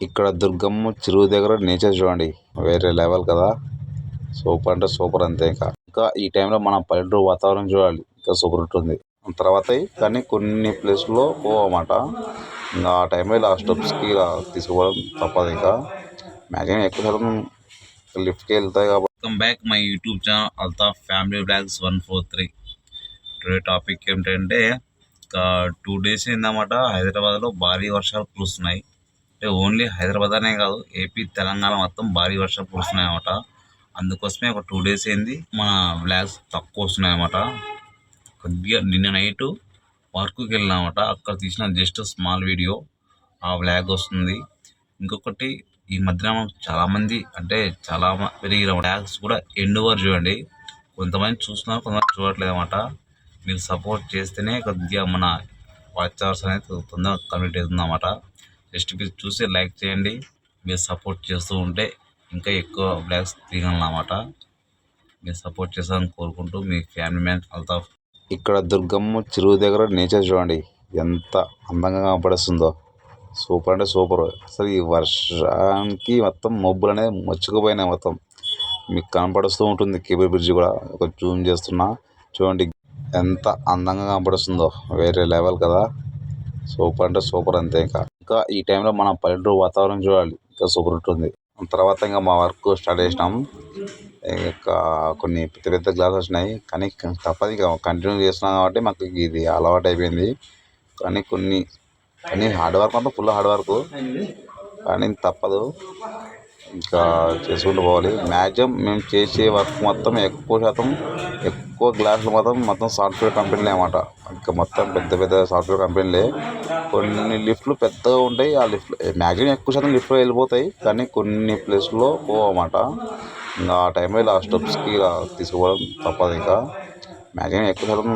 ఇక్కడ దుర్గమ్మ చెరువు దగ్గర నేచర్ చూడండి. వేరే లెవెల్ కదా. సూపర్ అంటే సూపర్ అంతే ఇంకా. ఇంకా ఈ టైంలో మన పల్లెటూరు వాతావరణం చూడాలి. ఇంకా సూపర్ ఉంటుంది. తర్వాత కానీ కొన్ని ప్లేస్లో పోవన్నమాట ఇంకా ఆ టైంలో ఇలా స్టెప్స్కి ఇలా తీసుకోవడం తప్పదు ఇంకా. మ్యాక్సిమం ఎక్కువ శాతం లిఫ్ట్కి వెళ్తాయి కాబట్టి welcome back my YouTube channel Altaf family blogs one four three today topic ఏమిటంటే ఇంకా టూ డేస్ ఏందన్నమాట హైదరాబాద్లో భారీ వర్షాలు కురుస్తున్నాయి. అంటే ఓన్లీ హైదరాబాద్ అనే కాదు ఏపీ తెలంగాణ మొత్తం భారీ వర్షం కురుస్తున్నాయి అనమాట అందుకోసమే ఒక టూ డేస్ అయింది. మన బ్లాగ్స్ తక్కువ వస్తున్నాయి అనమాట కొద్దిగా నిన్న నైట్ వర్క్కి వెళ్ళినామట. అక్కడ తీసిన జస్ట్ స్మాల్ వీడియో ఆ బ్లాగ్ వస్తుంది. ఇంకొకటి ఈ మధ్యన మనం చాలామంది అంటే చాలా పెరిగిన బ్లాగ్స్ కూడా ఎండ్ వరకు చూడండి. కొంతమంది చూస్తున్నారు కొంతమంది చూడట్లేదు అనమాట మీరు సపోర్ట్ చేస్తేనే కొద్దిగా మన వాచ్ అవర్స్ అనేది తొందరగా కంప్లీట్ అవుతుంది అనమాట జస్ట్ మీరు చూసి లైక్ చేయండి. మీరు సపోర్ట్ చేస్తూ ఉంటే ఇంకా ఎక్కువ బ్లాగ్స్ తీయగలనమాట మీరు సపోర్ట్ చేస్తారని కోరుకుంటూ మీ ఫ్యామిలీ మ్యాన్ అల్తాఫ్ ఇక్కడ దుర్గమ్మ చెరువు దగ్గర నేచర్ చూడండి. ఎంత అందంగా కనపడిస్తుందో. సూపర్ అంటే సూపర్. అసలు ఈ వర్షానికి మొత్తం మబ్బులు అనేది మచ్చుకుపోయినాయి మొత్తం. మీకు కనపడుస్తూ ఉంటుంది. కేబుల్ బ్రిడ్జ్ కూడా ఒక జూమ్ చేస్తున్నా. చూడండి ఎంత అందంగా కనపడుస్తుందో. వేరే లెవెల్ కదా. సూపర్ అంటే సూపర్ అంతే ఇంకా. ఇంకా ఈ టైంలో మనం పల్లెటూరు వాతావరణం చూడాలి. ఇంకా సూపర్ ఉంటుంది. తర్వాత ఇంకా మా వర్క్ స్టార్ట్ చేసినాం. ఇంకా కొన్ని పెద్ద పెద్ద గ్లాసెస్ వచ్చినాయి. కానీ తప్పదు కంటిన్యూ చేస్తున్నాం కాబట్టి మాకు ఇది అలవాటు అయిపోయింది. కానీ కొన్ని కానీ హార్డ్ వర్క్ అంతా ఫుల్ హార్డ్ వర్క్. కానీ తప్పదు. ఇంకా చేసుకుంటూ పోవాలి. మ్యాక్సిమం మేము చేసే వర్క్ మొత్తం ఎక్కువ శాతం ఎక్కువ గ్లాసులు మొత్తం మొత్తం సాఫ్ట్వేర్ కంపెనీలే అనమాట ఇంకా మొత్తం పెద్ద పెద్ద సాఫ్ట్వేర్ కంపెనీలే కొన్ని లిఫ్ట్లు పెద్దగా ఉంటాయి ఆ లిఫ్ట్ మ్యాక్సిమం ఎక్కువ శాతం లిఫ్ట్లో వెళ్ళిపోతాయి కానీ కొన్ని ప్లేస్లో పోవన్నమాట ఇంకా ఆ టైంలో ఇలా స్టెప్స్కి ఇలా తీసుకోవడం తప్పదు ఇంకా. మ్యాక్సిమం ఎక్కువ శాతం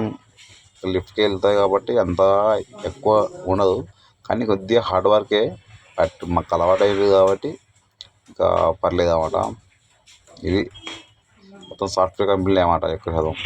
లిఫ్ట్కి వెళ్తాయి కాబట్టి అంత ఎక్కువ ఉండదు. కానీ కొద్దిగా హార్డ్ వర్కే బట్ మాకు అలవాటు అయ్యేది కాబట్టి ఇంకా పర్లేదు అన్నమాట ఇది మొత్తం సాఫ్ట్వేర్ కంపెనీలే అన్నమాట ఎక్కువ శాతం.